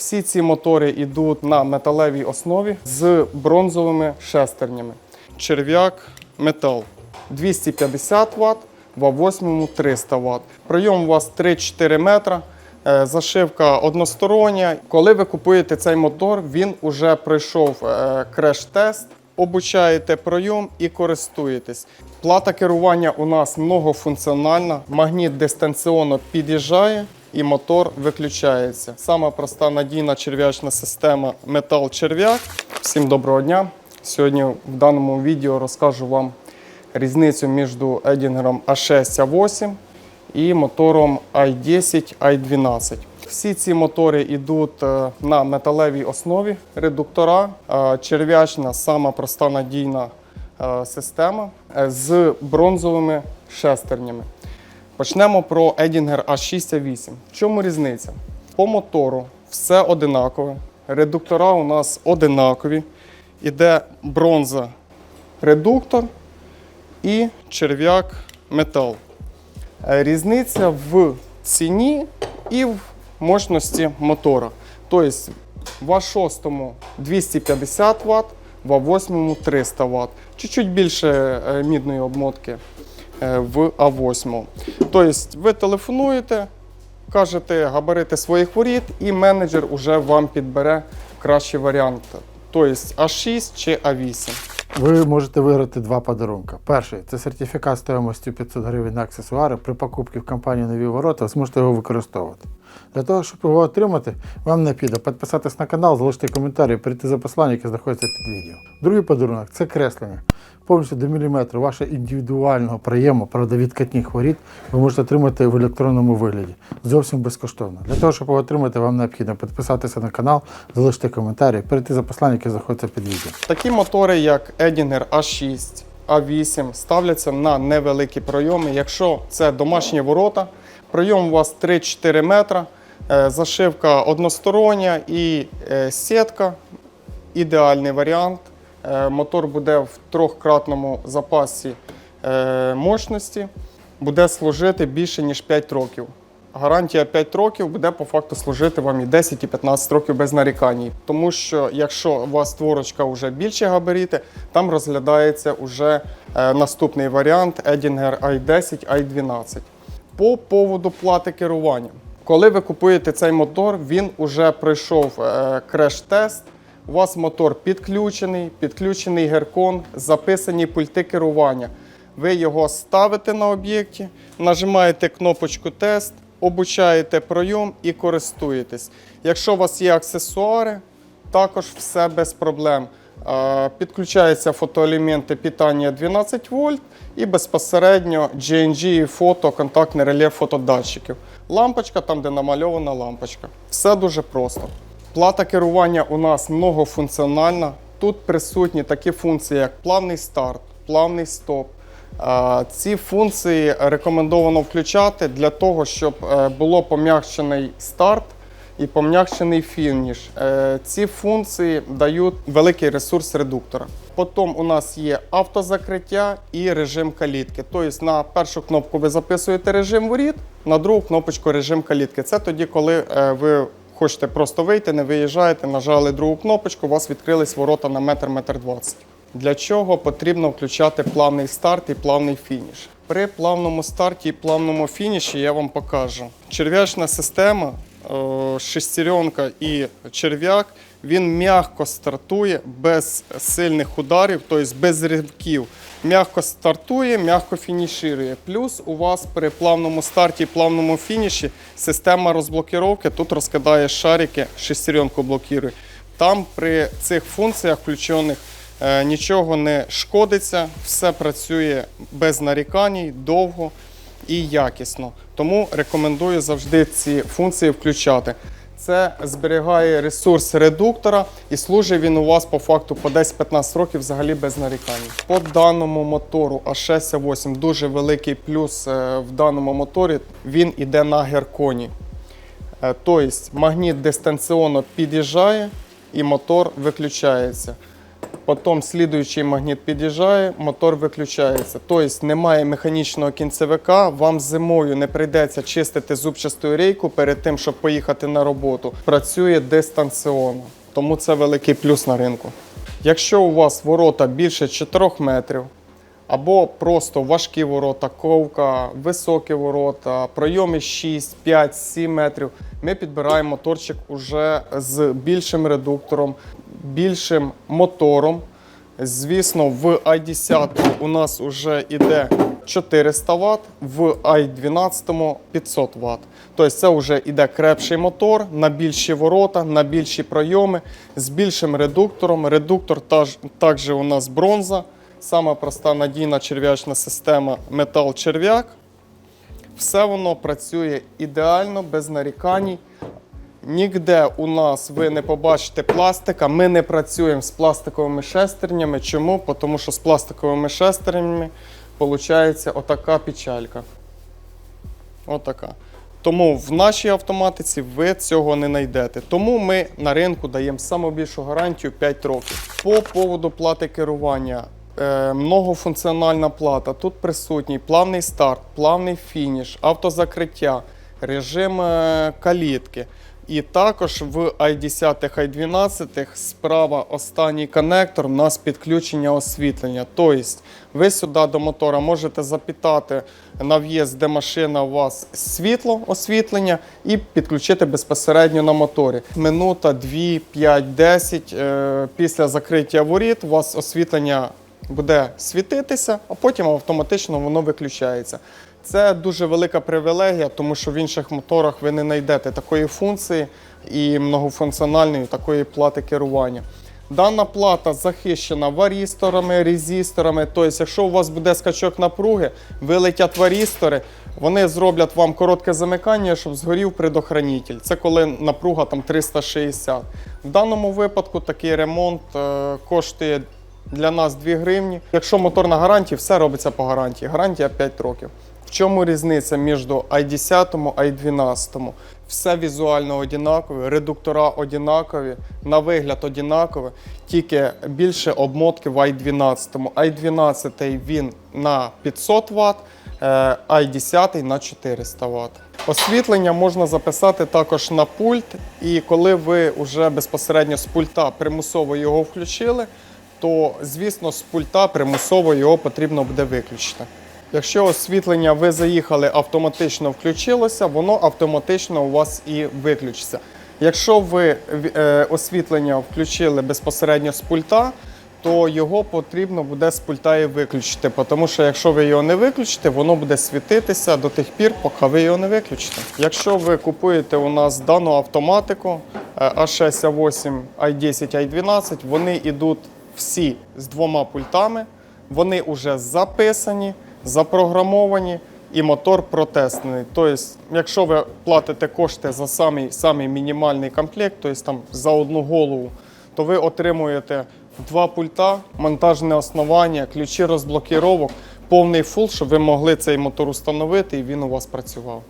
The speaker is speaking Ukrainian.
Всі ці мотори йдуть на металевій основі з бронзовими шестернями. Черв'як метал 250 Вт, в 8 300 Вт. Прийом у вас 3-4 метра. е, Зашивка одностороння. Коли ви купуєте цей мотор, він вже пройшов е, креш-тест, обучаєте пройом і користуєтесь. Плата керування у нас многофункціональна, магніт дистанційно під'їжджає і мотор виключається. Сама проста надійна черв'ячна система Метал Черв'як. Всім доброго дня! Сьогодні в даному відео розкажу вам різницю між Едінгером А6 А8 і мотором i10 i12. Всі ці мотори йдуть е, на металевій основі редуктора. Е, Черв'ячна сама проста надійна е, система з бронзовими шестернями. Почнемо про Edinger A6 A8. В чому різниця? По мотору все одинакове. Редуктора у нас одинакові. Іде бронза редуктор і черв'як метал. Е, Різниця в ціні і в мощності мотора. Тобто в А6 250 Вт, в А8 300 Вт. Чуть-чуть більше е, мідної обмотки в А8. Тобто ви телефонуєте, кажете габарити своїх воріт, і менеджер вже вам підбере кращий варіант. Тобто А6 чи А8. Ви можете виграти два подарунки. Перший це сертифікат стоїмостю 500 гривень на аксесуари. При покупці в компанії Нові ворота ви зможете його використовувати. Для того, щоб його отримати, вам необхідно підписатись на канал, залишити коментарі, перейти за посланням, яке знаходиться під відео. Другий подарунок це креслення. Повністю до міліметру вашого індивідуального проєму, правда, відкатних воріт, ви можете отримати в електронному вигляді. Зовсім безкоштовно. Для того, щоб його отримати, вам необхідно підписатися на канал, залишити коментарі, перейти за посланням, яке знаходиться під відео. Такі мотори, як Edinger A6, A8, ставляться на невеликі пройоми. Якщо це домашні ворота, пройом у вас 3-4 метра, е, зашивка одностороння і е, сітка ідеальний варіант. Е, Мотор буде в трьохкратному запасі е, мощності, буде служити більше ніж 5 років. Гарантія 5 років буде по факту служити вам і 10, і 15 років без нарікань. Тому що якщо у вас творочка вже більше габаріти, там розглядається вже е, наступний варіант Edinger i10, i12. По поводу плати керування. Коли ви купуєте цей мотор, він вже пройшов креш-тест. У вас мотор підключений, підключений геркон, записані пульти керування. Ви його ставите на об'єкті, нажимаєте кнопочку тест, обучаєте пройом і користуєтесь. Якщо у вас є аксесуари, також все без проблем. Підключаються фотоелементи питання 12 вольт і безпосередньо GNG фото, контактне реле фотодатчиків. Лампочка там, де намальована лампочка. Все дуже просто. Плата керування у нас многофункціональна. Тут присутні такі функції, як плавний старт, плавний стоп. Ці функції рекомендовано включати для того, щоб е, було пом'якшений старт і пом'якшений фініш. Е, Ці функції дають великий ресурс редуктора. Потім у нас є автозакриття і режим калітки. Тобто на першу кнопку ви записуєте режим воріт, на другу кнопочку режим калітки. Це тоді, коли е, ви хочете просто вийти, не виїжджаєте, нажали другу кнопочку, у вас відкрились ворота на метр, метр двадцять. Для чого потрібно включати плавний старт і плавний фініш? При плавному старті і плавному фініші я вам покажу. Черв'ячна система, е, шестеренка і черв'як, він м'яко стартує без сильних ударів, тобто без ривків. М'яко стартує, м'яко фініширує. Плюс у вас при плавному старті і плавному фініші система розблокіровки тут розкидає шарики, шестеренку блокує. Там при цих функціях включених Е, Нічого не шкодиться, все працює без нарікань, довго і якісно. Тому рекомендую завжди ці функції включати. Це зберігає ресурс редуктора і служить він у вас по факту по 10-15 років взагалі без нарікань. По даному мотору А6 А8 дуже великий плюс е, в даному моторі. Він іде на герконі. Е, Тобто магніт дистанційно під'їжджає і мотор виключається. Потім слідуючий магніт під'їжджає, мотор виключається. Тобто немає механічного кінцевика, вам зимою не прийдеться чистити зубчасту рейку перед тим, щоб поїхати на роботу. Працює дистанціонно, тому це великий плюс на ринку. Якщо у вас ворота більше 4 метрів, або просто важкі ворота, ковка, високі ворота, пройоми 6, 5, 7 метрів. Ми підбираємо моторчик уже з більшим редуктором, більшим мотором. Звісно, в i10 у нас вже йде 400 Вт, в i12 500 Вт. Тобто це вже йде крепший мотор на більші ворота, на більші пройоми з більшим редуктором. Редуктор також у нас бронза. Сама проста надійна черв'ячна система метал черв'як. Все воно працює ідеально, без нарікань. Ніде у нас ви не побачите пластика. Ми не працюємо з пластиковими шестернями. Чому? Тому що з пластиковими шестернями виходить отака печалька. Отака. Тому в нашій автоматиці ви цього не знайдете. Тому ми на ринку даємо саму більшу гарантію 5 років. По поводу плати керування. Е, многофункціональна плата. Тут присутній плавний старт, плавний фініш, автозакриття, режим е, калітки. І також в i10, i12 справа останній коннектор у нас підключення освітлення. Тобто ви сюди до мотора можете запітати на в'їзд, де машина у вас світло, освітлення, і підключити безпосередньо на моторі. Минута, 2, 5, 10. е, Після закриття воріт у вас освітлення буде світитися, а потім автоматично воно виключається. Це дуже велика привілегія, тому що в інших моторах ви не знайдете такої функції і многофункціональної такої плати керування. Дана плата захищена варісторами, резисторами. Тобто, якщо у вас буде скачок напруги, вилетять варістори, вони зроблять вам коротке замикання, щоб згорів предохранитель. Це коли напруга там 360. В даному випадку такий ремонт е, коштує для нас 2 гривні. Якщо мотор на гарантії, все робиться по гарантії. Гарантія 5 років. В чому різниця між i10 і i12? Все візуально однакове, редуктора однакові, на вигляд однакові, тільки більше обмотки в i12. i12 він на 500 Вт, е, i10 на 400 Вт. Освітлення можна записати також на пульт, і коли ви вже безпосередньо з пульта примусово його включили, то звісно з пульта примусово його потрібно буде виключити. Якщо освітлення ви заїхали, автоматично включилося, воно автоматично у вас і виключиться. Якщо ви е, освітлення включили безпосередньо з пульта, то його потрібно буде з пульта і виключити, тому що якщо ви його не виключите, воно буде світитися до тих пір, поки ви його не виключите. Якщо ви купуєте у нас дану автоматику е, A6, A8, i10, i12, вони йдуть всі з двома пультами, вони вже записані, запрограмовані і мотор протестний. Тобто, якщо ви платите кошти за самий, самий мінімальний комплект, тобто там за одну голову, то ви отримуєте два пульта, монтажне основання, ключі розблокіровок, повний фул, щоб ви могли цей мотор установити і він у вас працював.